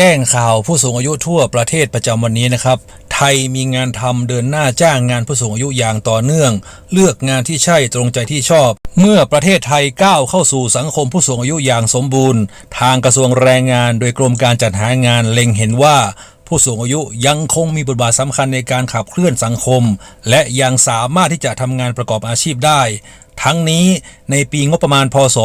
แจ้งข่าวผู้สูงอายุทั่วประเทศประจำวันนี้นะครับ ไทยมีงานทำเดินหน้าจ้างงานผู้สูงอายุอย่างต่อเนื่อง เลือกงานที่ใช่ตรงใจที่ชอบ เมื่อประเทศไทยก้าวเข้าสู่สังคมผู้สูงอายุอย่างสมบูรณ์ ทางกระทรวงแรงงานโดยกรมการจัดหางานเล็งเห็นว่าผู้สูงอายุยังคงมีบทบาทสำคัญในการขับเคลื่อนสังคม และยังสามารถที่จะทำงานประกอบอาชีพได้ ทั้งนี้ในปีงบประมาณพศ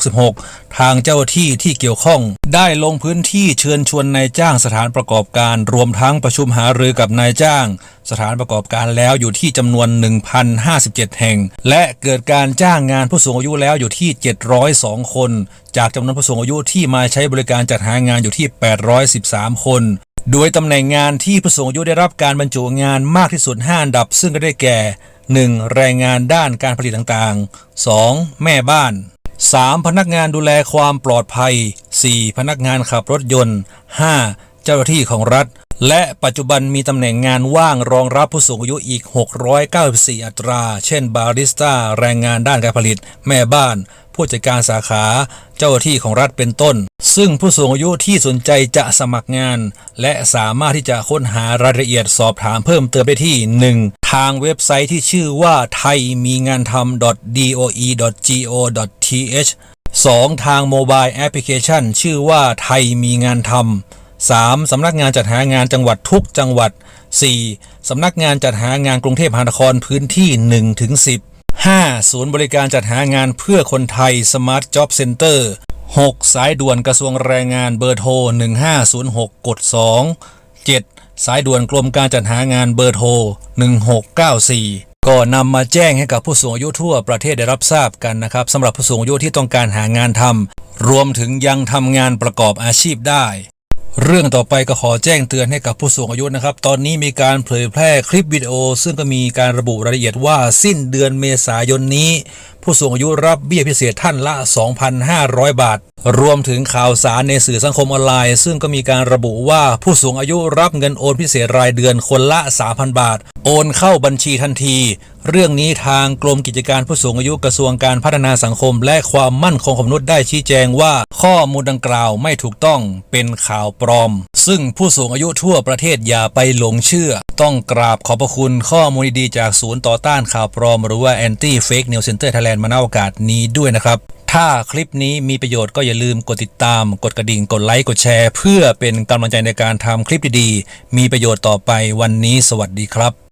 2566 ทางเจ้าที่ที่เกี่ยวข้อง ได้ลงพื้นที่เชิญชวนนายจ้างสถานประกอบการ รวมทั้งประชุมหารือกับนายจ้าง สถานประกอบการแล้วอยู่ที่จำนวน 1,057 แห่ง และเกิดการจ้างงานผู้สูงอายุแล้วอยู่ที่ 702 คน จากจำนวนผู้สูงอายุที่มาใช้บริการจัดหางานอยู่ที่ 813 คนโดยตำแหน่งงานที่ผู้สูงอายุได้รับการบรรจุงานมากที่สุด5อันดับ ซึ่งก็ได้แก่ 1. แรงงานด้านการผลิตต่างๆ 2. แม่บ้าน 3. พนักงานดูแลความปลอดภัย 4. พนักงานขับรถยนต์ 5. เจ้าหน้าที่ของรัฐ และปัจจุบันมีตำแหน่งงานว่างรองรับผู้สูงอายุอีก 694 อัตรา เช่น บาริสต้า แรงงานด้านการผลิต แม่บ้าน ผู้จัดการสาขา เจ้าหน้าที่ของรัฐเป็นต้น ซึ่งผู้สูงอายุที่สนใจจะสมัครงาน และสามารถที่จะค้นหารายละเอียดสอบถามเพิ่มเติมได้ที่ 1. ทางเว็บไซต์ที่ชื่อว่าไทยมีงานทำ .doe.go.th 2. ทางโมบายแอปพลิเคชัน ชื่อว่าไทยมีงานทำ 3. สำนักงานจัดหางานจังหวัดทุกจังหวัด 4. สำนักงานจัดหางานกรุงเทพมหานครพื้นที่1ถึง10 5. ศูนย์บริการจัดหางานเพื่อคนไทย Smart Job Center 6. สายด่วนกระทรวงแรงงานเบอร์โทร 1506 กด 2 7. สายด่วนกรมการจัดหางานเบอร์โทร 1694 ก็นำมาแจ้งให้กับผู้สูงอายุทั่วประเทศได้รับทราบกันนะครับสำหรับผู้สูงอายุที่ต้องการหางานทำรวมถึงยังทำงานประกอบอาชีพได้ เรื่องต่อไปก็ขอแจ้งเตือนให้กับผู้สูงอายุนะครับ ตอนนี้มีการเผยแพร่คลิปวิดีโอ ซึ่งก็มีการระบุรายละเอียดว่าสิ้นเดือนเมษายนนี้ ผู้สูงอายุรับเบี้ยพิเศษท่านละ 2,500 บาท รวมถึงข่าวสารในสื่อสังคมออนไลน์ ซึ่งก็มีการระบุว่าผู้สูงอายุรับเงินโอนพิเศษรายเดือนคนละ 3,000 บาท โอนเข้าบัญชีทันที เรื่องนี้ทางกรมกิจการผู้สูงอายุกระทรวงการพัฒนาสังคม และความมั่นคงของมนุษย์ได้ชี้แจงว่า ข้อมูลดังกล่าวไม่ถูกต้องเป็นข่าวปลอม ซึ่งผู้สูงอายุทั่วประเทศอย่าไปหลงเชื่อ ต้องกราบขอบพระคุณข้อมูลดีๆจากศูนย์ต่อต้านข่าวปลอมหรือว่า Anti Fake News Center Thailand มาณโอกาสนี้ด้วยนะครับถ้าคลิปนี้มีประโยชน์ก็อย่าลืมกดติดตาม กดกระดิ่ง กดไลค์ กดแชร์ เพื่อเป็นกำลังใจในการทำคลิปดีๆ มีประโยชน์ต่อไปวันนี้สวัสดีครับ